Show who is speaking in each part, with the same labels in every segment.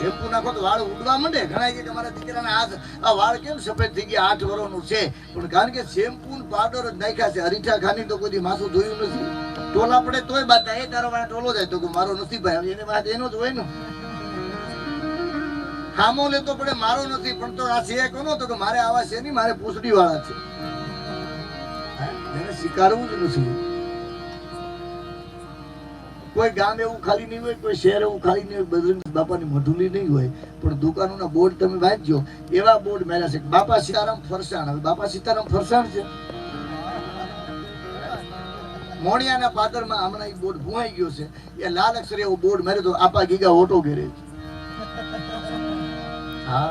Speaker 1: Shampoo નાખો તો વાળ ઉડવા માંડે. તમારા દીકરાના હાથ, આ વાળ કેમ સફેદ થઈ ગયા? આઠ વર્ષનું છે. પણ કારણ કે શેમ્પુ પાવડર જ નાખ્યા છે. હરીઠા ખાની તો કોઈ માથું ધોયું નથી. ટોલા પડે તોય બાદ એ તારો ટોલો જાય. તો મારો નથી ભાઈ, એને વાત એનો જ હોય ને. ખામો લેતો પડે, મારો નથી, પણ તો આ છે કોનો તો કે મારે આવા છે નહીં, મારે પૂછડી વાળા છે એને સ્વીકારવું જ નથી. કોઈ ગામ એવું ખાલી નહીં હોય, કોઈ શહેર એવું ખાલી નહીં હોય બજરંગ બાપાની મઢુલી નહીં હોય, પણ દુકાનોના બોર્ડ તમે વાંચજો, એવા બોર્ડ મેળ્યા છે બાપા સીતારામ ફરસાણ, હવે બાપા સીતારામ ફરસાણ છે. મોણિયાના પાદરમાં હમણાં એ બોર્ડ ભૂવાઈ ગયો છે, એ લાલ અક્ષરે એવો બોર્ડ માર્યો તો આપા ગીગા ઓટો ગેરેજ હા.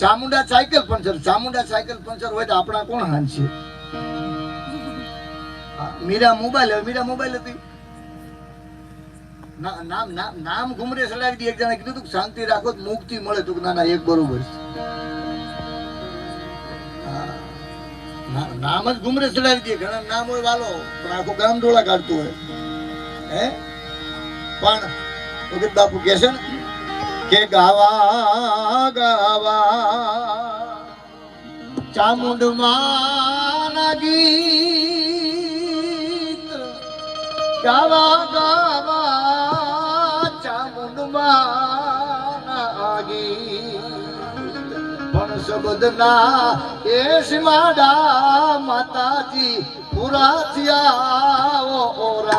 Speaker 1: Chamunda cycle puncture, Chamunda cycle puncture હોય તો આપણા કોણ હાન છે મીરા મોબાઈલ, હવે મીરા મોબાઈલ હતી. નામ નામ નામ ઘુમરે સડાવી દી, એક જણા કીધું તું શાંતિ રાખો તો મુક્તિ મળે. તું ના એક બરોબર છે. નામ જ ઘુમરે ચડાવી દે, ઘણા નામ હોય વાલો, પણ આખું ગામ ડોળા કાઢતું હોય. હે? પણ બાપુ કેશે ને કે ગાવા ગાવા. ચામુંડ માના ગીત ગાવા ગાવા ચામુંડ માના ગીત પણ શબ્દના કેશ માડા માતાજી પુરા થયા ઓરા.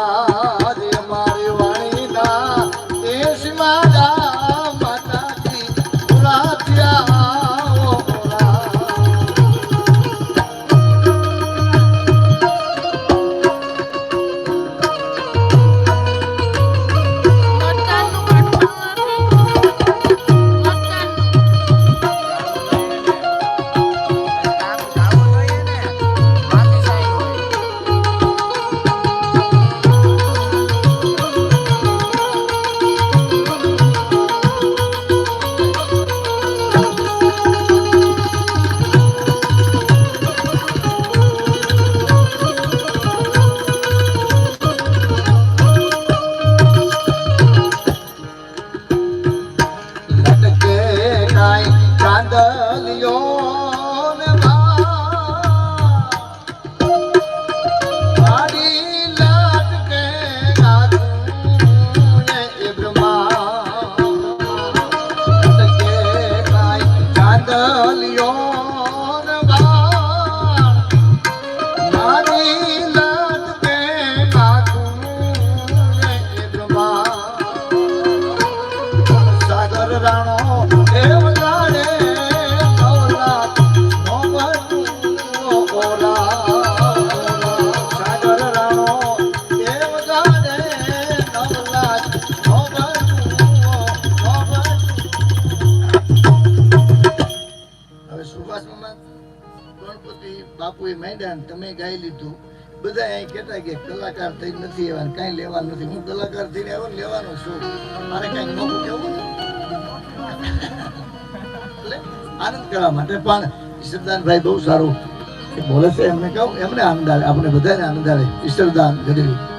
Speaker 1: કાંઈ ચાંદલિયો તમે ગાઈ લીધું. બધા અહીં કહેતા કે કલાકાર થઈ નથી એવા કાંઈ લેવાનું નથી. હું કલાકાર થઈને આવ્યો લેવાનો છું. મારે કાંઈક નવું કેવું એટલે આનંદ કરવા માટે પણ ઈશ્વરદાનભાઈ બહુ સારું બોલે છે. એમને કહું, એમને આનંદ આવે, આપણે બધાને આનંદ આવે. ઈશ્વરદાન ગઢવી.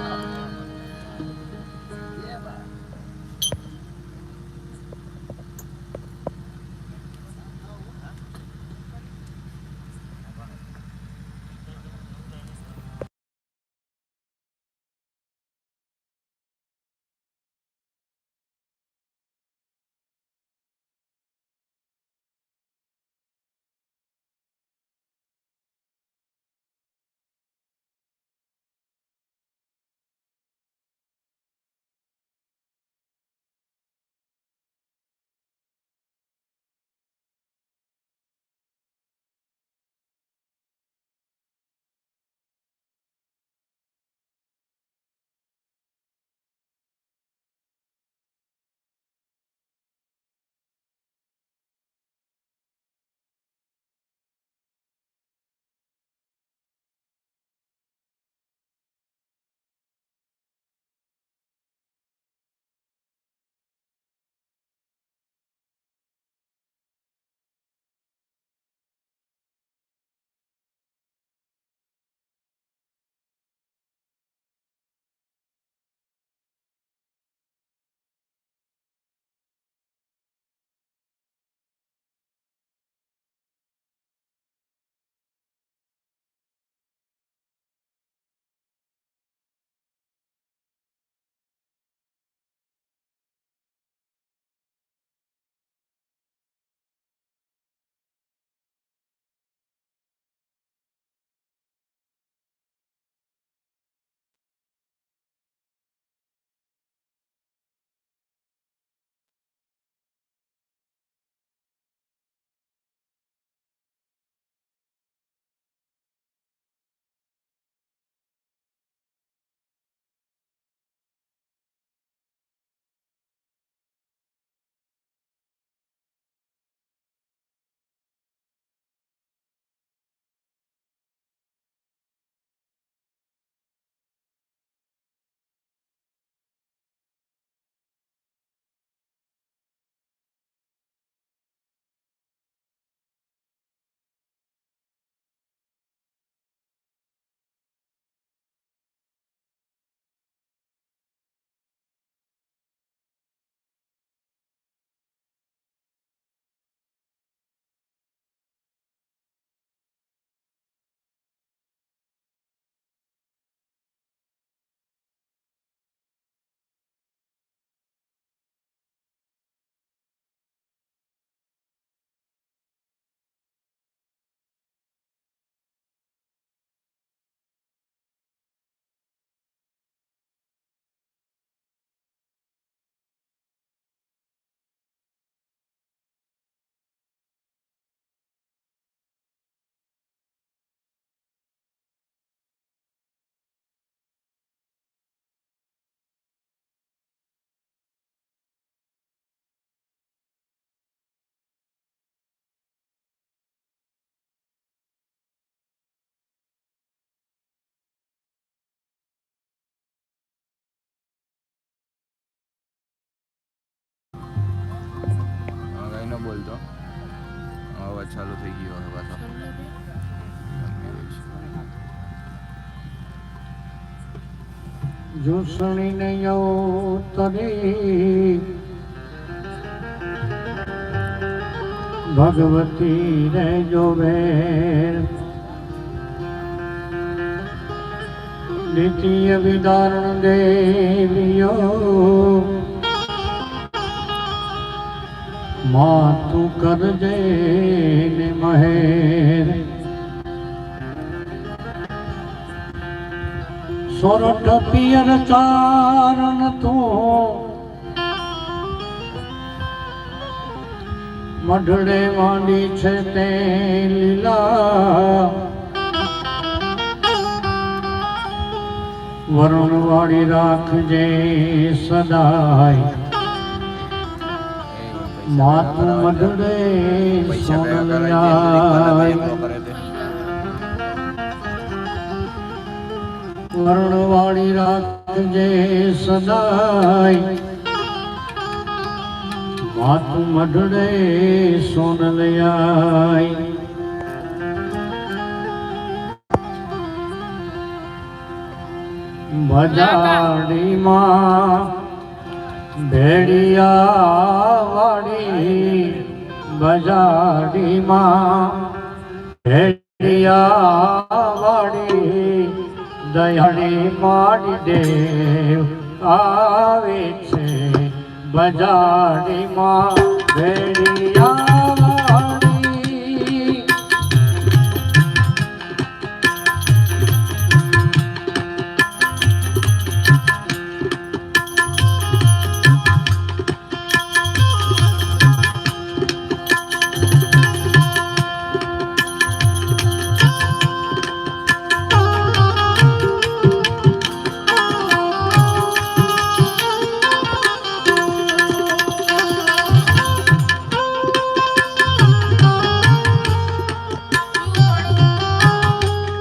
Speaker 2: અવાજ ચાલુ થઈ ગયો હવે પાછો.
Speaker 3: જોસણીને તને. ભગવતી ને જોવે દ્વિતીય વિદારણ દેવીઓ. માતું કરજે. ને મહેર. સોરઠ પિયર ચારણ તું મઢડે માંડી છે તે લીલા. વરુણ વાળી રાખજે સદાય. માતું
Speaker 2: તે
Speaker 3: વરુણવાળી રાખજે સદાય માતું મઢડે સોનલયાય ભજાડીમાં ભેડિયા ભેડિયા વાળી દયાળી માડી દેવ આવે છે. બજાડીમાં ભેડિયા